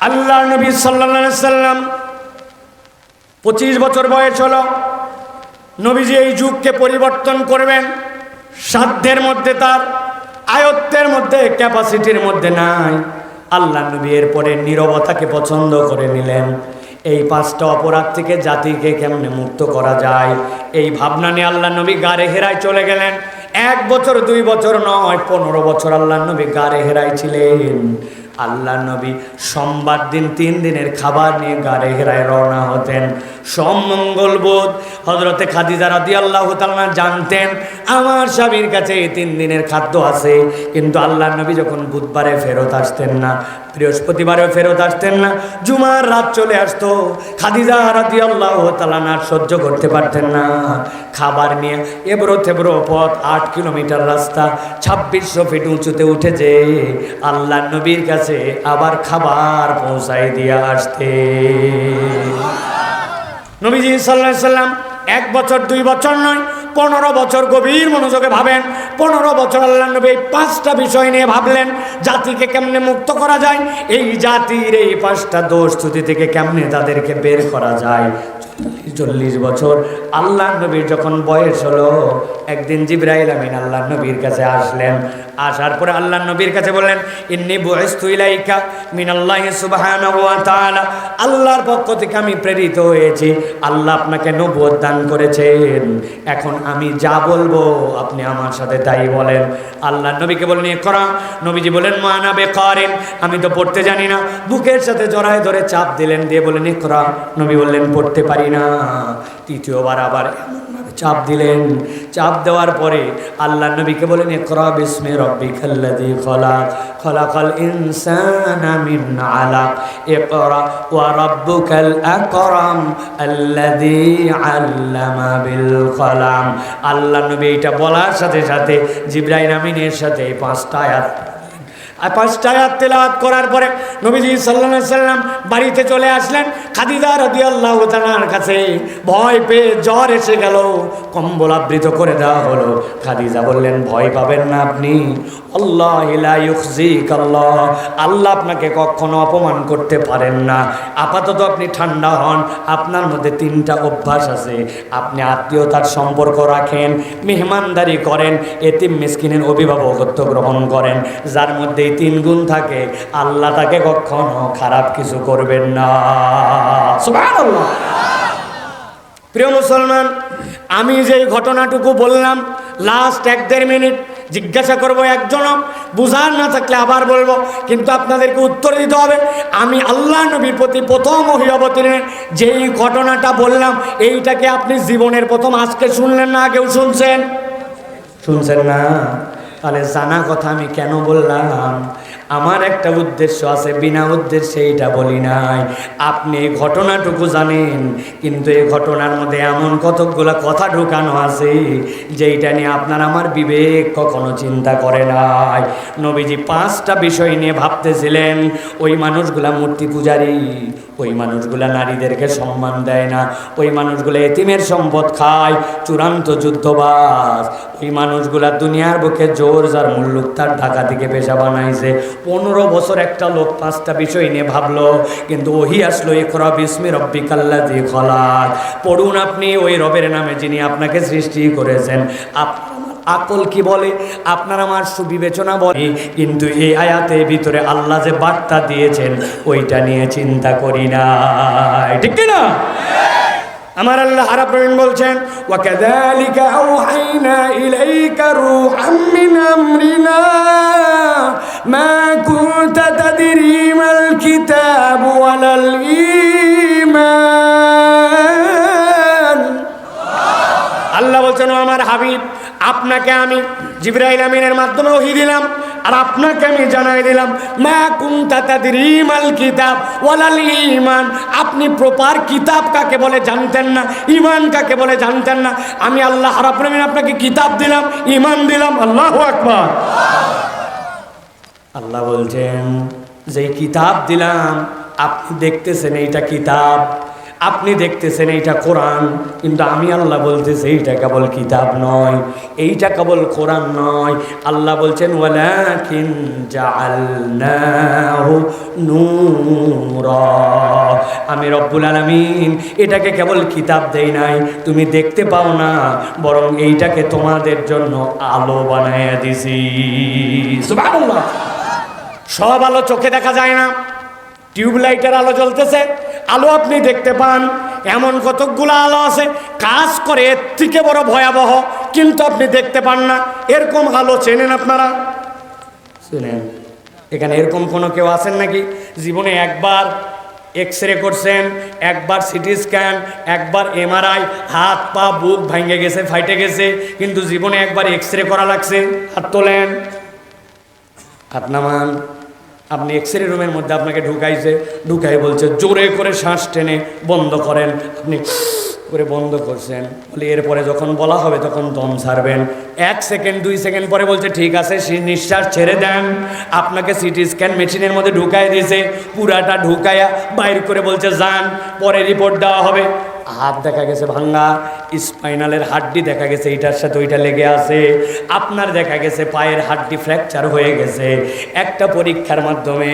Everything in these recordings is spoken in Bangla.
আল্লাহ নবী সাল্লা সাল্লাম পঁচিশ বছর বয়স হলো। নবীজি এই যুগকে পরিবর্তন করবেন। সাধ্যের মধ্যে তার, আয়ত্তের মধ্যে, ক্যাপাসিটির মধ্যে নাই। আল্লাহ নবী এরপরে নীরবতাকে পছন্দ করে নিলেন। এই পাঁচটা অপরাধ থেকে জাতিকে কেমনে মুক্ত করা যায়? এই ভাবনা নিয়ে আল্লাহ নবী গাড়ে হেরায় চলে গেলেন। এক বছর, দুই বছর নয়, পনেরো বছর আল্লাহ নবী গাড়ে হেরায় ছিলেন। আল্লাহ নবী সোমবার দিন তিন দিনের খাবার নিয়ে গাড়ে ঘেরায় রওনা হতেন। সোম মঙ্গল বোধ হজরতে খাদিজা রাদি আল্লাহ তালা জানতেন, আমার স্বামীর কাছে এই তিন দিনের খাদ্য আছে। কিন্তু আল্লাহ নবী যখন বুধবারে ফেরত আসতেন না বৃহস্পতিবারেও ফেরত আসতেন না, জুমার রাত চলে আসতো। খাদিজা রাদি আল্লাহ তালানার সহ্য করতে পারতেন না। খাবার নিয়ে এবড়ো থেবড়ো পথ, আট কিলোমিটার রাস্তা, ছাব্বিশশো ফিট উঁচুতে উঠেছে আল্লাহ নবীর কাছে আবার খাবার পৌঁছাই দিয়ে আসতে। নবীজি সাল্লাহ সাল্লাম এক বছর, দুই বছর নয় পনেরো বছর গভীর মনোযোগে ভাবেন, পনেরো বছর আল্লাহ নবী এই পাঁচটা বিষয় নিয়ে ভাবলেন, জাতিকে কেমনে মুক্ত করা যায়? এই জাতির এই পাঁচটা দোষ ত্রুটি থেকে কেমনে তাদেরকে বের করা যায়? চল্লিশ বছর আল্লাহ নবীর যখন বয়স হলো, একদিন জিব্রাহিল আমিন আল্লাহ নবীর কাছে আসলেন আসার পরে আল্লাহ নবীর কাছে বললেন, ইন্নি বুইস্তু ইলাইকা মিনাল্লাহি তাআলা। আল্লাহর পক্ষ থেকে আমি প্রেরিত হয়েছি। আল্লাহ আপনাকে নবুয়ত দান করেছেন। এখন আমি যা বলব, আপনি আমার সাথে তাই বলেন। আল্লাহ নবীকে বললেন করা নবীজি বলেন মানাবে করেন আমি তো পড়তে জানি না। বুকের সাথে জড়ায় ধরে চাপ দিলেন, দিয়ে বলেন করা নবী বললেন, পড়তে পারি না। তৃতীয়বার আবার এমনভাবে চাপ দিলেন। চাপ দেওয়ার পরে আল্লাহ নবীকে বলেন একরা বিসমে রব্বি খাল্লাদি খলাক, খলাকাল ইনসানা মিন আলাক, ইকরা ওয়া রাব্বুকাল আকরাম আল্লাযী আল্লামা বিল কলাম। আল্লাহ নবী এটা বলার সাথে সাথে, জিব্রাইল আমিনের সাথে পাঁচটা আয়াত আর পাঁচটা আয়াত তেলাওয়াত করার পরে নবীজি সাল্লাহ সাল্লাম বাড়িতে চলে আসলেন। খাদিজা রদি আল্লাহ তালার কাছে ভয় পেয়ে জ্বর এসে গেল। কম্বল আবৃত করে দেওয়া হলো। খাদিজা বললেন, ভয় পাবেন না আপনি। আল্লাহ আল্লাহ। আল্লাহ আপনাকে কখনো অপমান করতে পারেন না। আপাতত আপনি ঠান্ডা হন। আপনার মধ্যে তিনটা অভ্যাস আছে। আপনি আত্মীয়তার সম্পর্ক রাখেন, মেহমানদারি করেন, এতিম মিসকিনের অভিভাবকত্ব গ্রহণ করেন। যার মধ্যে এই তিন গুণ থাকে। আল্লাহ তাকে কখনো খারাপ কিছু করবেন না। প্রিয় মুসলমান, আমি যে ঘটনাটুকু বললাম লাস্ট এক দেড় মিনিট জিজ্ঞাসা করব একজন বুঝার না থাকলে আবার বলব, কিন্তু আপনাদেরকে উত্তর দিতে হবে, আমি আল্লাহ নবীর প্রতি প্রথম অভিভাবতীনের যেই ঘটনাটা বললাম, এইটাকে আপনি জীবনের প্রথম, আজকে শুনলেন না, আগেও শুনছেন? শুনছেন না। তাহলে জানা কথা আমি কেন বললাম? আমার একটা উদ্দেশ্য আছে, বিনা উদ্দেশ্যে এইটা বলি নাই। আপনি এই ঘটনাটুকু জানেন, কিন্তু এই ঘটনার মধ্যে এমন কতকগুলো কথা ঢুকানো আছে, যেইটা নিয়ে আপনার আমার বিবেক কখনো চিন্তা করে নাই। নবীজি পাঁচটা বিষয় নিয়ে ভাবতেছিলেন, ওই মানুষগুলা মূর্তি পূজারী, ওই মানুষগুলা নারীদেরকে সম্মান দেয় না, ওই মানুষগুলো এতিমের সম্পদ খায়, চূড়ান্ত যুদ্ধবাস ওই মানুষগুলা দুনিয়ার বুকে জোর যার মুল্লুক তার ঢাকা থেকে পেশা বানাইছে। পনেরো বছর একটা লোক পাঁচটা বিষয় নিয়ে ভাবলো, কিন্তু ওহি আসলো একরা বিস্মি রব্বি কাল্লা দিয়ে খলাক। পড়ুন আপনি, ওই রবের নামে যিনি আপনাকে সৃষ্টি করেছেন। আমার আকল কি বলে? আপনার আমার সুবিবেচনা বলে। কিন্তু এই আয়াতের ভিতরে আল্লাহ যে বার্তা দিয়েছেন, ওইটা নিয়ে চিন্তা করি না ঠিক না আমার আল্লাহ আরাফিন বলছেন, ওয়াকাযালিকা আওহাইনা ইলাইকা রূহাম মিন আমরিনা, মা কুনতা তাদরি মাল কিতাব ওয়ালাল ঈমান। আল্লাহ বলছেন আমার হাবিব আপনাকে আমি জিব্রাইল আমিনের মাধ্যমে ওহি দিলাম, আর আপনাকে আমি জানাই দিলাম, মা কুনতা তাদরিমাল কিতাব, ওয়ালাল ইমান আপনি প্রপার কিতাব কাকে বলে জানতেন না ইমান কাকে বলে জানতেন না। আমি আল্লাহ আমিন আপনাকে কিতাব দিলাম ইমান দিলাম, আল্লাহ আকবার। আল্লাহ বলছেন যে কিতাব দিলাম, আপনি দেখতেছেন এইটা কিতাব আপনি দেখতেছেন এইটা কোরআন, কিন্তু আমি আল্লাহ বলতেছি এইটা কেবল কিতাব নয়, এইটা কেবল কোরআন নয়। আল্লাহ বলছেন আমি রব্বুল আলামিন এটাকে কেবল কিতাব দেই নাই, তুমি দেখতে পাও না, বরং এইটাকে তোমাদের জন্য আলো বানাইয়া দিছি। সব আলো চোখে দেখা যায় না, টিউবলাইটের আলো জ্বলতেছে। আলো আপনি দেখতে পান এমন কতকগুলো আলো আছে কাজ করে এর থেকে বড় ভয়াবহ কিন্তু আপনি দেখতে পান না। এরকম আলো চেনেন আপনারা? চেনেন। এখানে এরকম কোনো কেউ আছেন নাকি? জীবনে একবার এক্স রে করছেন একবার সিটি স্ক্যান একবার এমআরআই হাত পা বুক ভাঙে গেছে ফাইটে গেছে কিন্তু জীবনে একবার এক্স রে করা লাগছে। হাত তোলেন। হাত নামান। আপনি এক্স রে রুমের মধ্যে আপনাকে ঢুকাইছে, ঢুকাই বলছে, জোরে করে শ্বাস টেনে বন্ধ করেন। আপনি করে বন্ধ করছেন। বলে এরপরে যখন বলা হবে তখন দম ছাড়বেন। এক সেকেন্ড, দুই সেকেন্ড পরে বলছে, ঠিক আছে নিঃশ্বাস ছেড়ে দেন। আপনাকে সিটি স্ক্যান মেশিনের মধ্যে ঢুকাই দিয়েছে। পুরাটা ঢুকাইয়া বাইর করে বলছে, যান, পরে রিপোর্ট দেওয়া হবে। হাত দেখা গেছে ভাঙ্গা স্পাইনালের হাড্ডি দেখা গেছে, এটার সাথে ওইটা লেগে আছে, আপনার দেখা গেছে পায়ের হাড্ডি ফ্র্যাকচার হয়ে গেছে। একটা পরীক্ষার মাধ্যমে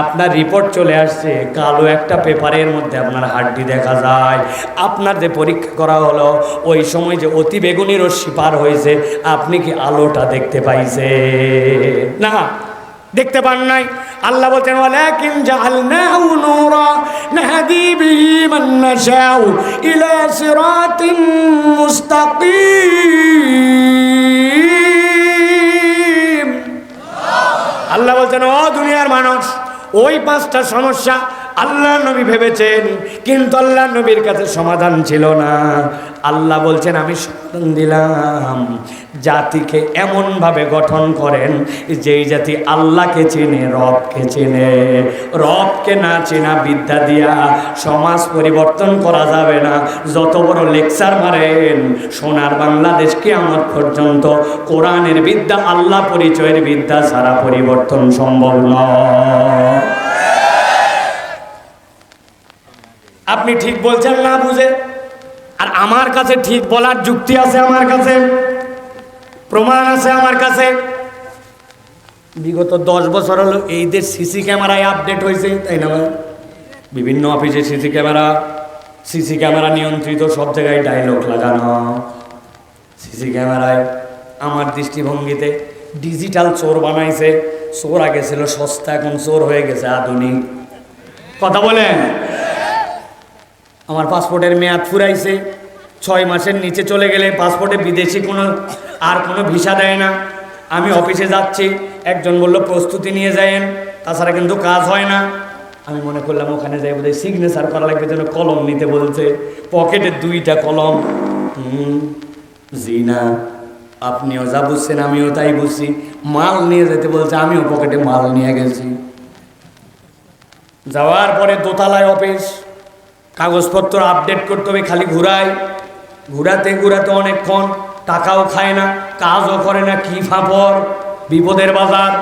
আপনার রিপোর্ট চলে আসছে, কালো একটা পেপারের মধ্যে আপনার হাড্ডি দেখা যায়। আপনার যে পরীক্ষা করা হলো, ওই সময় যে অতি বেগুনি রশ্মি পার হয়েছে, আপনি কি আলোটা দেখতে পাইছে না দেখতে পান নাই। আল্লাহ বলছেন, ওয়ালাকিন জাআলনাহু নূরা, নাহদি বিহি মান নাশাউ ইলা সিরাতিন মুস্তাকিম। আল্লাহ বলছেন, ও দুনিয়ার মানুষ, ওই পাঁচটা সমস্যা আল্লাহ নবী ভেবেছেন, কিন্তু আল্লাহ নবীর কাছে সমাধান ছিল না। আল্লাহ বলছেন, আমি সমাধান দিলাম। জাতিকে এমনভাবে গঠন করেন, যেই জাতি আল্লাহকে চেনে, রবকে চেনে। রবকে না চেনা বিদ্যা দিয়া সমাজ পরিবর্তন করা যাবে না। যত বড় লেকচার মারেন, সোনার বাংলাদেশকে আমার পর্যন্ত কোরআনের বিদ্যা, আল্লাহ পরিচয়ের বিদ্যা ছাড়া পরিবর্তন সম্ভব নয়। আপনি ঠিক বলছেন না বুঝে। আর আমার কাছে ঠিক বলার যুক্তি আছে আমার কাছে। প্রমাণ আছে আমার কাছে। বিগত দশ বছর হলো এই দেশ সিসি ক্যামেরায় আপডেট হয়েছে, তাই না ভাই? বিভিন্ন অফিসে সিসি ক্যামেরা সিসি ক্যামেরা নিয়ন্ত্রিত, সব জায়গায় ডায়লগ লাগানো। সিসি ক্যামেরায় আমার দৃষ্টিভঙ্গিতে ডিজিটাল চোর বানাইছে। চোর আগে ছিল সস্তা, এখন চোর হয়ে গেছে আধুনিক। কথা বলেন। আমার পাসপোর্টের মেয়াদ ফুরাইছে। ছয় মাসের নিচে চলে গেলে পাসপোর্টে বিদেশি কোনো, আর কোনো ভিসা দেয় না। আমি অফিসে যাচ্ছি, একজন বলল, প্রস্তুতি নিয়ে যায়েন, তাছাড়া কিন্তু কাজ হয় না। আমি মনে করলাম, ওখানে যাই বোধহয় সিগনেচার করা লাগবে যেন কলম নিতে বলছে। পকেটে দুইটা কলম। জি না আপনিও যা বুঝছেন, আমিও তাই বুঝছি। মাল নিয়ে যেতে বলছে, আমিও পকেটে মাল নিয়ে গেছি। যাওয়ার পরে দোতলায় অফিস কাগজপত্র আপডেট করতে হবে, খালি ঘুরাই। ঘুরাতে ঘুরাতে অনেকক্ষণ টাকাও খায় না, কাজও করে না, কি ফাপড় বিপদের বাজার।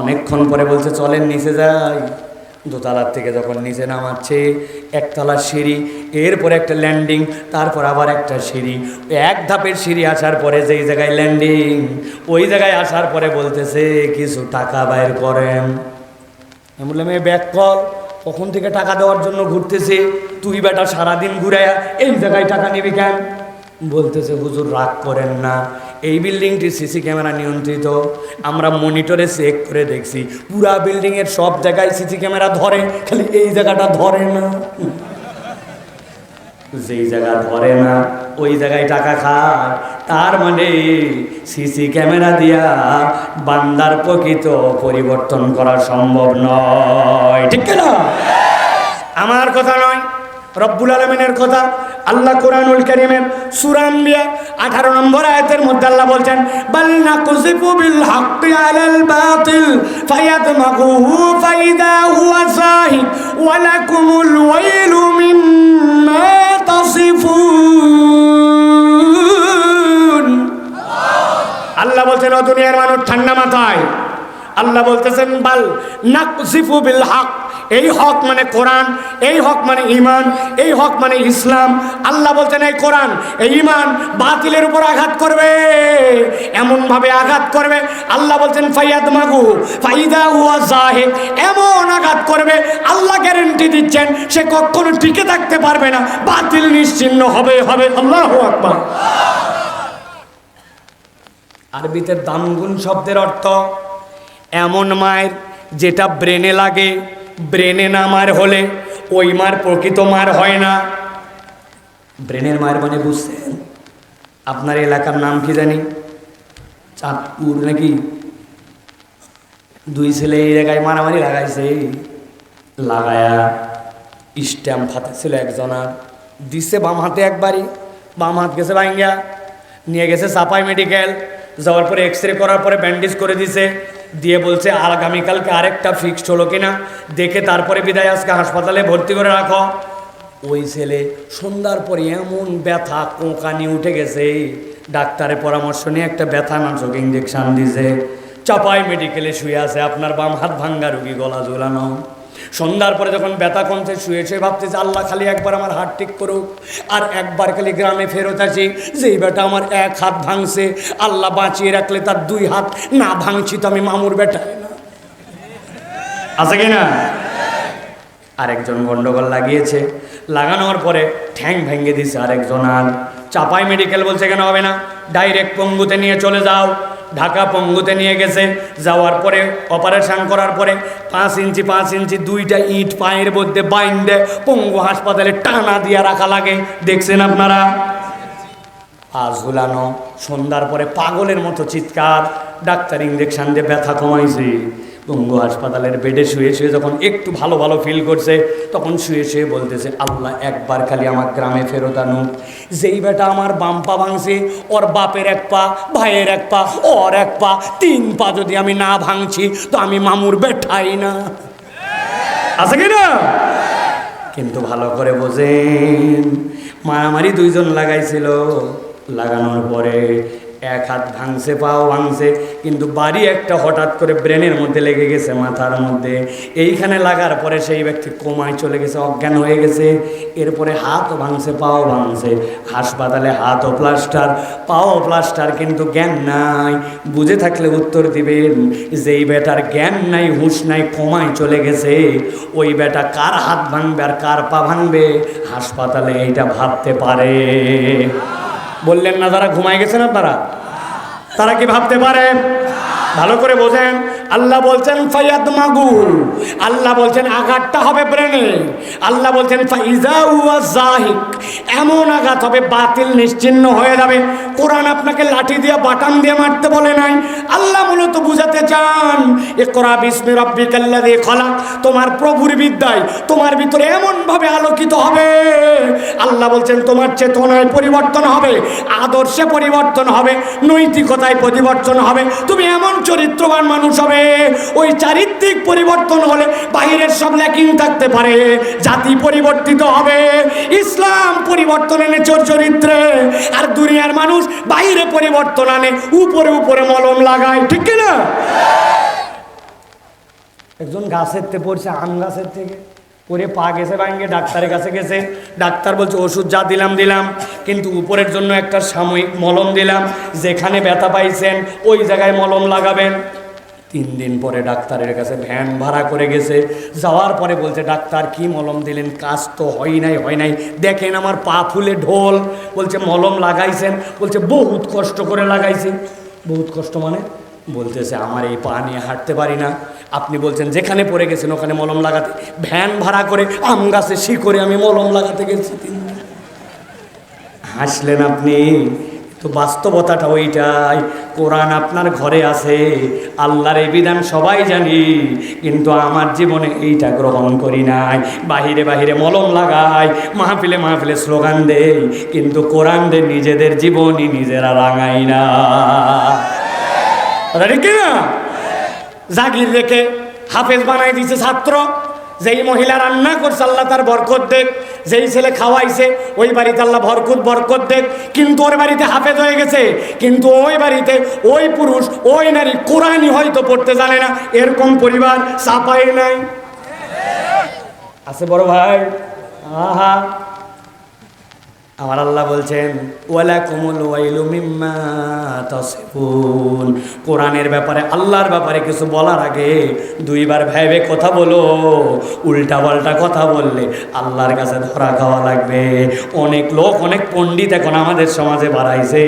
অনেকক্ষণ পরে বলছে, চলেন নিচে যাই। দোতলার থেকে যখন নিচে নামাচ্ছে একতলার সিঁড়ি, এরপরে একটা ল্যান্ডিং তারপর আবার একটা সিঁড়ি। এক ধাপের সিঁড়ি আসার পরে যেই জায়গায় ল্যান্ডিং ওই জায়গায় আসার পরে বলতেছে, কিছু টাকা বাইর করেন। আমি বললাম এই ব্যাক কল। কখন থেকে টাকা দেওয়ার জন্য ঘুরতেছে? তুই বেটা সারাদিন ঘুরে এই জায়গায় টাকা নিবি কেন? বলতেছে, হুজুর, রাগ করেন না। এই বিল্ডিংটি সিসি ক্যামেরা নিয়ন্ত্রিত। আমরা মনিটরে চেক করে দেখছি। পুরা বিল্ডিংয়ের সব জায়গায় সিসি ক্যামেরা ধরে, খালি এই জায়গাটা ধরে না। যেই জায়গা ধরে না, ওই জায়গায় টাকা খায়। তার মানে সিসি ক্যামেরা দিয়া বান্দার প্রকৃত পরিবর্তন করা সম্ভব নয়। ঠিক না আমার কথা নয়, রব্বুল আলমিনের কথা। আল্লাহ কোরআনুল করিমের সুরাম্বিয়া আঠারো নম্বর আয়াতের মধ্যে আল্লাহ বলছেন, বাল নাকুযিফু বিল হাক্কি আলাল বাতিল ফায়াদমাগুহু ফাইদা হুয়া যাহিক ওয়া লাকুমুল ওয়াইলু মিম্মা তাসিফুন। আল্লাহ বলছেন, ও দুনিয়ার মানুষ, ঠান্ডা মাথায়। আল্লাহ বলতেছেন, বাল নাকসিফু বিল হক। এই হক মানে কোরআন, এই হক মানে ইমান এই হক মানে ইসলাম। আল্লাহ বলছেন, এই কোরআন, এই ইমান বাতিলের উপর আঘাত করবে এমন ভাবে আঘাত করবে। আল্লাহ বলছেন, ফাইয়াদ মাগু, ফাইদা হুয়া জাহিদ। এমন আঘাত করবে, আল্লাহ গ্যারেন্টি দিচ্ছেন, সে কখনো টিকে থাকতে পারবে না। বাতিল নিশ্চিন্ন হবে হবে। আল্লাহ আকবার। আরবিতে দামগুন শব্দের অর্থ, এমন মায়ের যেটা ব্রেনে লাগে, ব্রেনে না মার হলে ওই মার প্রকৃত মার হয় না। ব্রেনের মায়ের মানে বুঝছেন? আপনার এলাকার নাম কি জানি? চাঁদপুর নাকি? দুই ছেলে এই জায়গায় মারামারি লাগাইছে। লাগায়া স্ট্যাম্প হাতে ছিল একজনার। দিছে বাম হাতে একবারই, বাম হাত গেছে ভাঙ্গা নিয়ে গেছে সাপাই মেডিকেল। যাওয়ার পরে এক্স রে করার পরে ব্যান্ডেজ করে দিছে, দিয়ে বলছে আগামীকালকে আরেকটা ফিক্সড হলো কিনা? দেখে তারপরে বিদায় আজকে হাসপাতালে ভর্তি করে রাখো। ওই ছেলে সন্ধ্যার পরে এমন ব্যথা, কোঁকানি উঠে গেছে। ডাক্তারের পরামর্শ নিয়ে একটা ব্যথা নাশক ইঞ্জেকশন দিছে। চাপাই মেডিকেলে শুয়ে আছে, আপনার বাম হাত ভাঙ্গা রুগী, গলা ঝোলানো। সন্ধ্যার পরে যখন ব্যথা কমছে শুয়ে শুয়ে ভাবতেছে, আল্লাহ, খালি একবার আমার হাত ঠিক করুক। আর একবার খালি গ্রামে ফেরত আসি, যেই বেটা আমার এক হাত ভাঙছে, আল্লাহ বাঁচিয়ে রাখলে তার দুই হাত না ভাঙছি তো আমি মামুর বেটা না। আছে কি না? আরেকজন গন্ডগোল লাগিয়েছে, লাগানোর পরে ঠ্যাং ভেঙে দিয়েছে আরেকজন আর চাপাই মেডিকেল বলছে কেন হবে না? ডাইরেক্ট পঙ্গুতে নিয়ে চলে যাও। ঢাকা পঙ্গুতে নিয়ে গেছে। যাওয়ার পরে অপারেশন করার পরে পাঁচ ইঞ্চি পাঁচ ইঞ্চি দুইটা ইট পায়ের মধ্যে বাইন্দে পঙ্গু হাসপাতালে টানা দিয়ে রাখা লাগে। দেখছেন আপনারা? পা ঝুলানো, সন্ধ্যার পরে পাগলের মতো চিৎকার, ডাক্তার ইঞ্জেকশন দিয়ে ব্যথা কমাইছে। বঙ্গ হাসপাতালের বেডে শুয়ে শুয়ে যখন একটু ভালো ভালো ফিল করছে, তখন শুয়ে শুয়ে বলতেছে, আল্লাহ, একবার খালি আমার গ্রামে ফেরত আনুক। যেই বেটা আমার বাম পা ভাঙছে, ওর বাপের এক পা, ভাইয়ের এক পা, ওর এক পা, তিন পা যদি আমি না ভাঙছি, তো আমি মামুর বেঠাই না। আছে কি না? কিন্তু ভালো করে বোঝেন, মারামারি দুইজন লাগাইছিল। লাগানোর পরে এক হাত ভাঙছে, পাও ভাঙছে, কিন্তু বাড়ি একটা হঠাৎ করে ব্রেনের মধ্যে লেগে গেছে মাথার মধ্যে। এইখানে লাগার পরে সেই ব্যক্তি কোমায় চলে গেছে, অজ্ঞান হয়ে গেছে। এরপরে হাতও ভাঙছে, পাও ভাঙছে। হাসপাতালে হাতও প্লাস্টার, পাও প্লাস্টার, কিন্তু জ্ঞান নাই। বুঝে থাকলে উত্তর দিবেন, যেই বেটার জ্ঞান নাই, হুঁশ নাই, কোমায় চলে গেছে। ওই বেটা কার হাত ভাঙবে আর কার পা ভাঙবে? হাসপাতালে এইটা ভাবতে পারে। বললেন না, যারা ঘুমায় গেছেন আপনারা? তারা কি ভাবতে পারে? ভালো করে বোঝেন। আল্লাহ বলছেন ফাইয়াদ মাগু আল্লাহ বলছেন, আঘাতটা হবে ব্রেনে। আল্লাহ বলছেন জাহিক। এমন আঘাত হবে, বাতিল নিশ্চিন্ন হয়ে যাবে। কোরআন আপনাকে লাঠি দিয়ে, বাটাম দিয়ে মারতে বলে নাই। আল্লাহ মূলত বুঝাতে চান এ কোরআ বিস্মি রব্বিকাল্লা দিয়ে খলা তোমার প্রভুর বিদ্যায়, তোমার ভিতরে এমন ভাবে আলোকিত হবে। আল্লাহ বলছেন, তোমার চেতনায় পরিবর্তন হবে, আদর্শে পরিবর্তন হবে, নৈতিকতায় পরিবর্তন হবে, তুমি এমন চরিত্রবান মানুষ হবে, ওই চারিত্রিক পরিবর্তন হলে বাইরের সব ল্যাকিং থাকতে পারে, জাতি পরিবর্তিত হবে, ইসলাম পরিবর্তন এনে চোর চরিত্রে, আর দুনিয়ার মানুষ বাইরে পরিবর্তন আনে, উপরে উপরে মলম লাগায়। ঠিক না একজন গাছের থেকে পড়ছে, আম গাছের থেকে। পরে পা গেছে ভাঙ্গে, ডাক্তারের কাছে গেছে। ডাক্তার বলছে, ওষুধ যা দিলাম দিলাম। কিন্তু উপরের জন্য একটা সাময়িক মলম দিলাম। যেখানে ব্যথা পাইছেন, ওই জায়গায় মলম লাগাবেন। তিন দিন পরে ডাক্তারের কাছে ভ্যান ভাড়া করে গেছে। যাওয়ার পরে বলছে, ডাক্তার, কি মলম দিলেন? কাজ তো হয় নাই হয় নাই। দেখেন আমার পা ফুলে ঢোল। বলছে, মলম লাগাইছেন? বলছে, বহুত কষ্ট করে লাগাইছি। বহুত কষ্ট মানে? বলতেছে, আমার এই পা নিয়ে হাঁটতে পারি না। আপনি বলছেন, যেখানে পড়ে গেছেন, ওখানে মলম লাগাতে। ভ্যান ভাড়া করে আম গাছে শিকড়ে আমি মলম লাগাতে গেছি। হাসলেন আপনি তো বাস্তবতাটা ওইটাই। কোরআন আপনার ঘরে আছে, আল্লাহর এই বিধান সবাই জানি, কিন্তু আমার জীবনে এইটা গ্রহণ করি নাই। বাহিরে বাহিরে মলম লাগাই, মাহফিলে মাহফিলে স্লোগান দেই, কিন্তু কোরআন দে নিজেদের জীবনই নিজেরা রাঙাই না। ঠিক না জাগির রেখে হাফেজ বানাই দিয়েছে ছাত্র। যেই মহিলা রান্না করছে, আল্লাহ তার বরকত দেখ। যেই ছেলে খাওয়াইছে, ওই বাড়িতে আল্লাহ ভরকুত বরকত দেখ। কিন্তু ওর বাড়িতে হাফেজ হয়ে গেছে। কিন্তু ওই বাড়িতে ওই পুরুষ, ওই নারী কোরআনই হয়তো পড়তে জানে না। এরকম পরিবার চাপাই নাই। আছে বড় ভাই? আহা। আমার আল্লাহ বলছেন ওয়ালা কুমুল ওয়াইলু মিম্মা তাসিফুন। কোরআনের ব্যাপারে, আল্লাহর ব্যাপারে কিছু বলার আগে দুইবার ভেবে কথা বলো উল্টা পাল্টা কথা বললে আল্লাহর কাছে ধরা খাওয়া লাগবে। অনেক লোক, অনেক পণ্ডিত এখন আমাদের সমাজে বাড়াইছে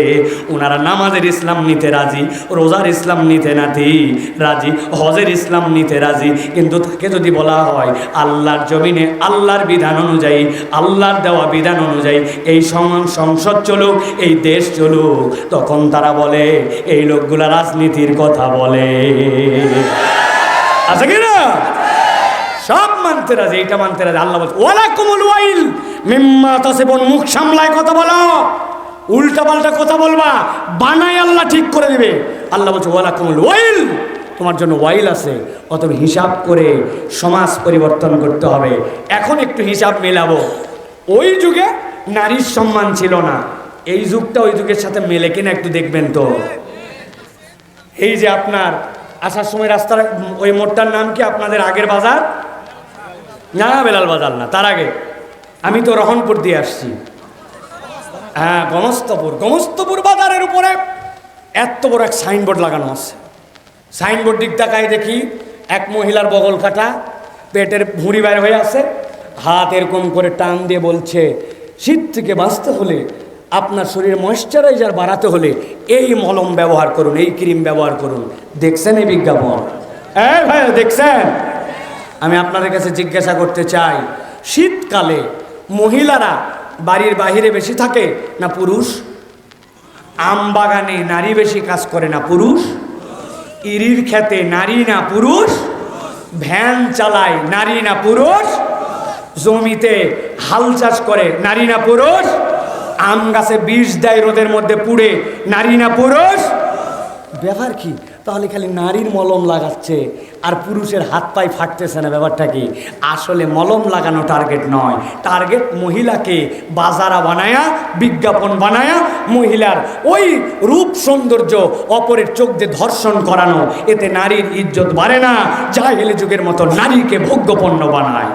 ওনারা নামাজের ইসলাম নিতে রাজি, রোজার ইসলাম নিতে নাতি, রাজি, হজের ইসলাম নিতে রাজি, কিন্তু তাকে যদি বলা হয়, আল্লাহর জমিনে আল্লাহর বিধান অনুযায়ী, আল্লাহর দেওয়া বিধান অনুযায়ী, এই সমান সংসদ চলুক, এই দেশ চলুক, তখন তারা বলে, এই লোকগুলা রাজনীতির কথা বলে। আছে কি না? সব মানতে রাজি এটা মানতে রাজি। আল্লাহ বলছে কুমুল ওয়াইল, মিম্মা তাসিবুন, মুখ সামলায় কথা বলো। উল্টা পাল্টা কথা বলবা বানাই আল্লাহ ঠিক করে দিবে। আল্লাহ বলছে ওয়ালা কুমুল ওয়াইল, তোমার জন্য ওয়াইল আছে, অতএব হিসাব করে সমাজ পরিবর্তন করতে হবে। এখন একটু হিসাব মেলাবো। ওই যুগে নারীর সম্মান ছিল না। এই যুগটা ওই যুগের সাথে মেলে কিনা একটু দেখবেন তো। এই যে আপনার আসার সময় রাস্তার ওই মোড়টার নাম কি আপনাদের আগের বাজার? না, বেলাল বাজার না, তার আগে। আমি তো রহনপুর দিয়ে আসছি। হ্যাঁ গমস্তপুর। গমস্তপুর বাজারের উপরে এত বড় এক সাইনবোর্ড লাগানো আছে। সাইনবোর্ড দিক তাকায় দেখি এক মহিলার বগল কাটা পেটের ভুঁড়ি বাইর হয়ে আছে, হাত এরকম করে টান দিয়ে বলছে শীত থেকে বাঁচতে হলে আপনার শরীরে ময়শ্চারাইজার বাড়াতে হলে এই মলম ব্যবহার করুন, এই ক্রিম ব্যবহার করুন। দেখছেন এই বিজ্ঞাপন? হ্যাঁ ভাই, দেখছেন? আমি আপনাদের কাছে জিজ্ঞাসা করতে চাই, শীতকালে মহিলারা বাড়ির বাহিরে বেশি থাকে না পুরুষ? আম বাগানে নারী বেশি কাজ করে না পুরুষ? ইরির খেতে নারী না পুরুষ? ভ্যান চালায় নারী না পুরুষ? জমিতে হাল চাষ করে, নারী না পুরুষ? আম গাছে বিষ দেয় রোদের মধ্যে পুড়ে, নারী না পুরুষ? ব্যাপার কি? তাহলে খালি নারীর মলম লাগাচ্ছে আর পুরুষের হাত পাই ফাটতেছে না, ব্যাপারটা কি? আসলে মলম লাগানো টার্গেট নয়। টার্গেট মহিলাকে বাজারা বানায়া, বিজ্ঞাপন বানায়া, মহিলার ওই রূপ সৌন্দর্য অপরের চোখ দিয়ে ধর্ষণ করানো, এতে নারীর ইজ্জত বাড়ে না, জাহেলি যুগের মতো নারীকে ভোগ্যপণ্য বানায়।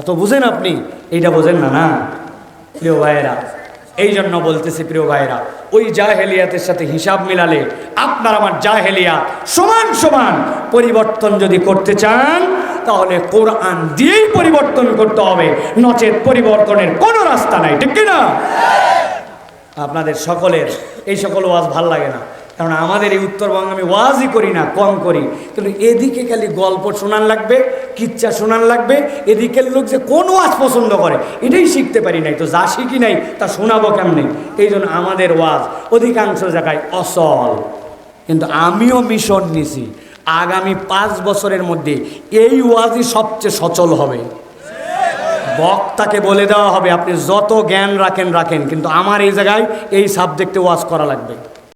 এত বুঝেন আপনি? এইটা বোঝেন না না? প্রিয় ভাইয়েরা এই জন্য বলতেছি প্রিয় ভাইয়েরা, ওই জাহেলিয়াতের সাথে হিসাব মিলালে আপনার আমার জাহেলিয়া সমান সমান পরিবর্তন যদি করতে চান, তাহলে কোরআন দিয়েই পরিবর্তন করতে হবে। নচেত পরিবর্তনের কোনো রাস্তা নাই, ঠিক কি না আপনাদের সকলের এই সকল ওয়াজ ভালো লাগে না। কারণ আমাদের এই উত্তরবঙ্গে আমি ওয়াজই করি না, কম করি। কিন্তু এদিকে খালি গল্প শোনান লাগবে, কিচ্ছা শোনান লাগবে, এদিকের লোক যে কোন ওয়াজ পছন্দ করে, এটাই শিখতে পারি নাই। তো যা শিখি নাই, তা শোনাবো কেমনে? এই জন্য আমাদের ওয়াজ অধিকাংশ জায়গায় অসল। কিন্তু আমিও মিশন নিছি। আগামী পাঁচ বছরের মধ্যে এই ওয়াজই সবচেয়ে সচল হবে। বক্তাকে বলে দেওয়া হবে, আপনি যত জ্ঞান রাখেন রাখেন। কিন্তু আমার এই জায়গায় এই সাবজেক্টে ওয়াজ করা লাগবে।